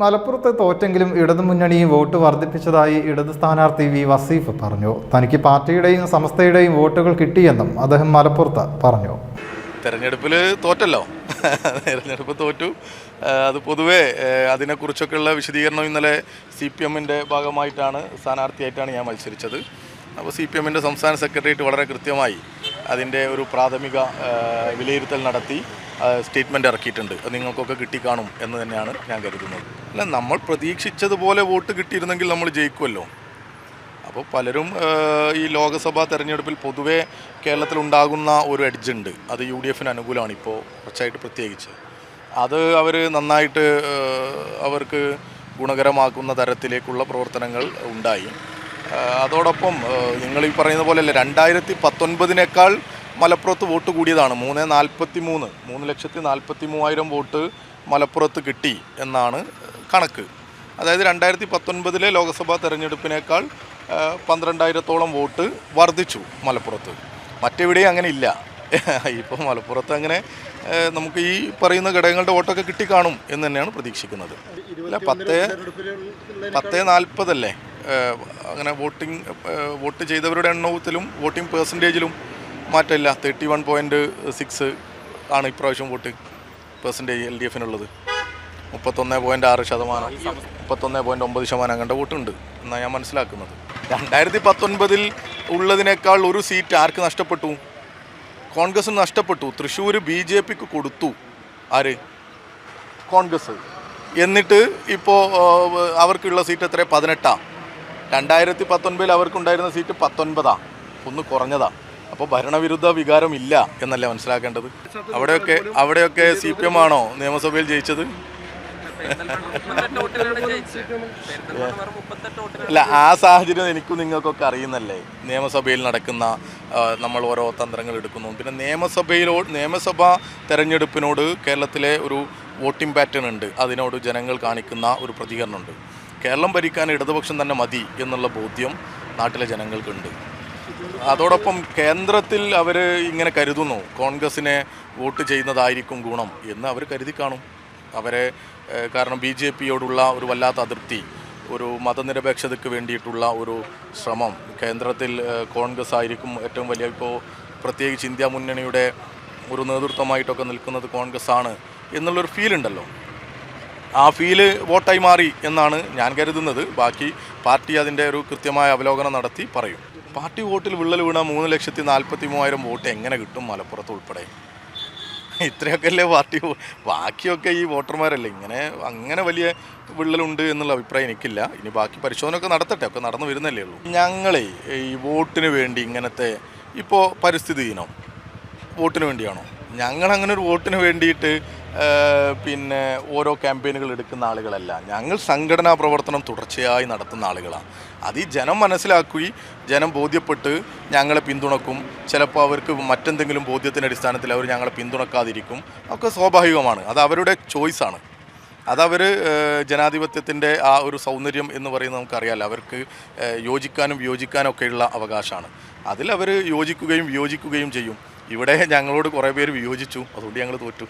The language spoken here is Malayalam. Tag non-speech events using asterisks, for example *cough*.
മലപ്പുറത്ത് തോറ്റെങ്കിലും ഇടതു മുന്നണിയും വോട്ട് വർദ്ധിപ്പിച്ചതായി ഇടത് സ്ഥാനാർത്ഥി വി. വസീഫ് പറഞ്ഞു. തനിക്ക് പാർട്ടിയുടെയും സംസ്ഥയുടെയും വോട്ടുകൾ കിട്ടിയെന്നും അദ്ദേഹം മലപ്പുറത്ത് പറഞ്ഞു. തെരഞ്ഞെടുപ്പിൽ തോറ്റല്ലോ. തെരഞ്ഞെടുപ്പ് തോറ്റു. അത് പൊതുവേ അതിനെക്കുറിച്ചൊക്കെയുള്ള വിശദീകരണം ഇന്നലെ സി പി എമ്മിന്റെ ഭാഗമായിട്ടാണ് സ്ഥാനാർത്ഥിയായിട്ടാണ് ഞാൻ മത്സരിച്ചത്. അപ്പോൾ സി പി എമ്മിന്റെ സംസ്ഥാന സെക്രട്ടേറിയറ്റ് വളരെ കൃത്യമായി അതിന്റെ ഒരു പ്രാഥമിക വിലയിരുത്തൽ നടത്തി. സ്റ്റേറ്റ്മെന്റ് ഇറക്കിയിട്ടുണ്ട്. അത് നിങ്ങൾക്കൊക്കെ കിട്ടിക്കാണും എന്ന് തന്നെയാണ് ഞാൻ കരുതുന്നത്. അല്ല നമ്മൾ പ്രതീക്ഷിച്ചതുപോലെ വോട്ട് കിട്ടിയിരുന്നെങ്കിൽ നമ്മൾ ജയിക്കുമല്ലോ അപ്പോൾ പലരും ഈ ലോക്സഭാ തെരഞ്ഞെടുപ്പിൽ പൊതുവേ കേരളത്തിലുണ്ടാകുന്ന ഒരു എഡ്ജുണ്ട് അത് യു ഡി എഫിന് അനുകൂലമാണ് ഇപ്പോൾ കുറച്ചായിട്ട് പ്രത്യേകിച്ച്. അത് അവർ നന്നായിട്ട് അവർക്ക് ഗുണകരമാക്കുന്ന തരത്തിലേക്കുള്ള പ്രവർത്തനങ്ങൾ ഉണ്ടായി. അതോടൊപ്പം നിങ്ങൾ ഈ പറയുന്ന പോലെയല്ല രണ്ടായിരത്തി പത്തൊൻപതിനേക്കാൾ മലപ്പുറത്ത് വോട്ട് കൂടിയതാണ്. മൂന്ന് നാൽപ്പത്തി മൂന്ന് മൂന്ന് ലക്ഷത്തി നാൽപ്പത്തി മൂവായിരം വോട്ട് മലപ്പുറത്ത് കിട്ടി എന്നാണ് കണക്ക്. അതായത് രണ്ടായിരത്തി പത്തൊൻപതിലെ ലോക്സഭാ തെരഞ്ഞെടുപ്പിനേക്കാൾ പന്ത്രണ്ടായിരത്തോളം വോട്ട് വർദ്ധിച്ചു മലപ്പുറത്ത്. മറ്റെവിടെയും അങ്ങനെ ഇല്ല. *laughs* ഇപ്പോൾ മലപ്പുറത്ത് അങ്ങനെ നമുക്ക് ഈ പറയുന്ന ഘടകങ്ങളുടെ വോട്ടൊക്കെ കിട്ടിക്കാണും എന്ന് തന്നെയാണ് പ്രതീക്ഷിക്കുന്നത്. അല്ല പത്ത് പത്ത് നാൽപ്പതല്ലേ? അങ്ങനെ വോട്ടിംഗ് വോട്ട് ചെയ്തവരുടെ എണ്ണത്തിലും വോട്ടിംഗ് പേഴ്സന്റേജിലും മാറ്റമില്ല. തേർട്ടി വൺ പോയിന്റ് സിക്സ് ആണ് ഇപ്രാവശ്യം വോട്ട് പെർസെന്റേജ് എൽ ഡി എഫിനുള്ളത് മുപ്പത്തൊന്ന് പോയിന്റ് ആറ് ശതമാനം മുപ്പത്തൊന്ന് പോയിന്റ് ഒമ്പത് ശതമാനം കണ്ട വോട്ടുണ്ട് എന്നാണ് ഞാൻ മനസ്സിലാക്കുന്നത്. രണ്ടായിരത്തി പത്തൊൻപതിൽ ഉള്ളതിനേക്കാൾ ഒരു സീറ്റ് ആർക്ക് നഷ്ടപ്പെട്ടു? കോൺഗ്രസ് നഷ്ടപ്പെട്ടു. തൃശ്ശൂർ ബി ജെ പിക്ക് കൊടുത്തു. ആര്? കോൺഗ്രസ്. എന്നിട്ട് ഇപ്പോൾ അവർക്കുള്ള സീറ്റ് എത്ര പതിനെട്ടാണ് രണ്ടായിരത്തി പത്തൊൻപതിൽ അവർക്കുണ്ടായിരുന്ന സീറ്റ് പത്തൊൻപതാണ് ഒന്ന് കുറഞ്ഞതാ. അപ്പോൾ ഭരണവിരുദ്ധ വികാരം ഇല്ല എന്നല്ലേ മനസ്സിലാക്കേണ്ടത്? അവിടെയൊക്കെ അവിടെയൊക്കെ സി പി എം ആണോ നിയമസഭയിൽ ജയിച്ചത്? അല്ല ആ സാഹചര്യം എനിക്കും നിങ്ങൾക്കൊക്കെ അറിയുന്നല്ലേ? നിയമസഭയിൽ നടക്കുന്ന നമ്മൾ ഓരോ തന്ത്രങ്ങൾ എടുക്കുന്നു. പിന്നെ നിയമസഭയിലോ നിയമസഭാ തെരഞ്ഞെടുപ്പിനോട് കേരളത്തിലെ ഒരു വോട്ടിംഗ് പാറ്റേൺ ഉണ്ട്. അതിനോട് ജനങ്ങൾ കാണിക്കുന്ന ഒരു പ്രതികരണമുണ്ട്. കേരളം ഭരിക്കാൻ ഇടതുപക്ഷം തന്നെ മതി എന്നുള്ള ബോധ്യം നാട്ടിലെ ജനങ്ങൾക്കുണ്ട്. അതോടൊപ്പം കേന്ദ്രത്തിൽ അവർ ഇങ്ങനെ കരുതുന്നു കോൺഗ്രസിനെ വോട്ട് ചെയ്യുന്നതായിരിക്കും ഗുണം എന്ന് അവർ കരുതി കാണും. അവരെ കാരണം ബി ജെ പിയോടുള്ള ഒരു വല്ലാത്ത അതിർത്തി ഒരു മതനിരപേക്ഷതയ്ക്ക് വേണ്ടിയിട്ടുള്ള ഒരു ശ്രമം. കേന്ദ്രത്തിൽ കോൺഗ്രസ് ആയിരിക്കും ഏറ്റവും വലിയ. ഇപ്പോൾ പ്രത്യേകിച്ച് ഇന്ത്യ മുന്നണിയുടെ ഒരു നേതൃത്വമായിട്ടൊക്കെ നിൽക്കുന്നത് കോൺഗ്രസ് ആണ് എന്നുള്ളൊരു ഫീൽ ഉണ്ടല്ലോ. ആ ഫീൽ വോട്ടായി മാറി എന്നാണ് ഞാൻ കരുതുന്നത്. ബാക്കി പാർട്ടി അതിന്റെ ഒരു കൃത്യമായ അവലോകനം നടത്തി പറയും. പാർട്ടി വോട്ടിൽ വിള്ളൽ വീണ മൂന്ന് ലക്ഷത്തി നാൽപ്പത്തി മൂവായിരം വോട്ട് എങ്ങനെ കിട്ടും മലപ്പുറത്ത് ഉൾപ്പെടെ? ഇത്രയൊക്കെ അല്ലേ പാർട്ടി ബാക്കിയൊക്കെ ഈ വോട്ടർമാരല്ലേ? ഇങ്ങനെ അങ്ങനെ വലിയ വിള്ളലുണ്ട് എന്നുള്ള അഭിപ്രായം എനിക്കില്ല. ഇനി ബാക്കി പരിശോധനയൊക്കെ നടത്തട്ടെ. ഒക്കെ നടന്നു വരുന്നല്ലേ ഉള്ളൂ. ഞങ്ങളെ ഈ വോട്ടിന് വേണ്ടി ഇങ്ങനത്തെ ഇപ്പോൾ പരിസ്ഥിതി ദിനം വോട്ടിന് വേണ്ടിയാണോ? ഞങ്ങൾ അങ്ങനെ ഒരു വോട്ടിന് വേണ്ടിയിട്ട് പിന്നെ ഓരോ ക്യാമ്പയിനുകൾ എടുക്കുന്ന ആളുകളല്ല. ഞങ്ങൾ സംഘടനാ പ്രവർത്തനം തുടർച്ചയായി നടത്തുന്ന ആളുകളാണ്. അത് ഈ ജനം മനസ്സിലാക്കുകയും ജനം ബോധ്യപ്പെട്ട് ഞങ്ങളെ പിന്തുണക്കും. ചിലപ്പോൾ അവർക്ക് മറ്റെന്തെങ്കിലും ബോധ്യത്തിന്റെ അടിസ്ഥാനത്തിൽ അവർ ഞങ്ങളെ പിന്തുണക്കാതിരിക്കും. ഒക്കെ സ്വാഭാവികമാണ്. അത് അവരുടെ ചോയ്സാണ്. അതവർ ജനാധിപത്യത്തിന്റെ ആ ഒരു സൗന്ദര്യം എന്ന് പറയുന്നത് നമുക്കറിയാമല്ലോ അവർക്ക് യോജിക്കാനും വിയോജിക്കാനും ഒക്കെയുള്ള അവകാശമാണ്. അതിൽ അവർ യോജിക്കുകയും വിയോജിക്കുകയും ചെയ്യും. ഇവിടെ ഞങ്ങളോട് കുറേ പേര് വിയോജിച്ചു. അതുകൊണ്ട് ഞങ്ങൾ തോറ്റു.